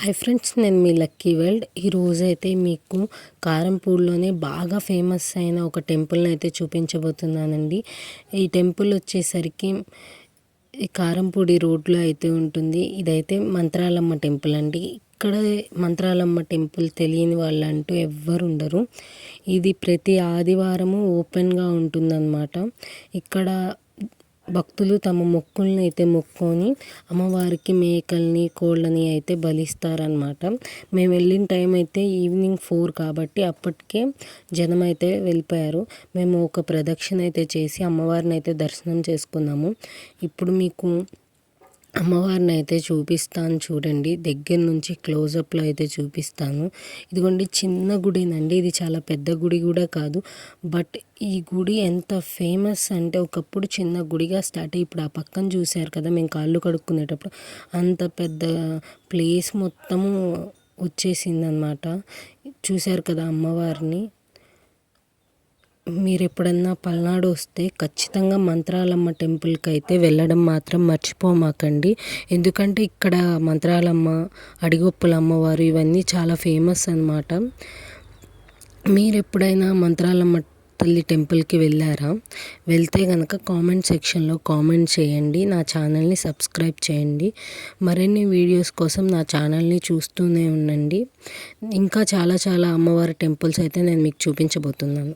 Hi friends నేను మీ lucky world. ఈరోజు అయితే మీకు కారంపూడిలోనే బాగా ఫేమస్ అయిన ఒక టెంపుల్ని అయితే చూపించబోతున్నానండి. ఈ టెంపుల్ వచ్చేసరికి కారంపూడి రోడ్లో అయితే ఉంటుంది. ఇదైతే మంత్రాలమ్మ టెంపుల్ అండి. ఇక్కడ మంత్రాలమ్మ టెంపుల్ తెలియని వాళ్ళు అంటూ ఎవ్వరు ఉండరు. ఇది ప్రతి ఆదివారము ఓపెన్గా ఉంటుందన్నమాట. ఇక్కడ భక్తులు తమ మొక్కుల్ని అయితే మొక్కుకొని అమ్మవారికి మేకల్ని కోళ్ళని అయితే బలిస్తారనమాట మేము వెళ్ళిన టైం అయితే ఈవినింగ్ ఫోర్ కాబట్టి అప్పటికే జనం అయితే వెళ్ళిపోయారు. మేము ఒక ప్రదక్షిణ అయితే చేసి అమ్మవారిని అయితే దర్శనం చేసుకున్నాము. ఇప్పుడు మీకు అమ్మవారిని అయితే చూపిస్తాను చూడండి. దగ్గర నుంచి క్లోజప్లో అయితే చూపిస్తాను. ఇదిగోండి చిన్న గుడినండి ఇది చాలా పెద్ద గుడి కూడా కాదు. బట్ ఈ గుడి ఎంత ఫేమస్ అంటే ఒకప్పుడు చిన్న గుడిగా స్టార్ట్ అయ్యి ఇప్పుడు ఆ పక్కన చూశారు కదా మేము కాళ్ళు కడుక్కునేటప్పుడు అంత పెద్ద ప్లేస్ మొత్తము వచ్చేసిందనమాట చూశారు కదా అమ్మవారిని. మీరు ఎప్పుడన్నా పల్నాడు వస్తే ఖచ్చితంగా మంత్రాలమ్మ టెంపుల్కి అయితే వెళ్ళడం మాత్రం మర్చిపోమాకండి. ఎందుకంటే ఇక్కడ మంత్రాలమ్మ అడిగొప్పుల అమ్మవారు ఇవన్నీ చాలా ఫేమస్ అనమాట మీరు ఎప్పుడైనా మంత్రాలమ్మ తల్లి టెంపుల్కి వెళ్ళారా? వెళ్తే కనుక కామెంట్ సెక్షన్లో కామెంట్ చేయండి. నా ఛానల్ని సబ్స్క్రైబ్ చేయండి. మరిన్ని వీడియోస్ కోసం నా ఛానల్ని చూస్తూనే ఉండండి. ఇంకా చాలా చాలా అమ్మవారి టెంపుల్స్ అయితే నేను మీకు చూపించబోతున్నాను.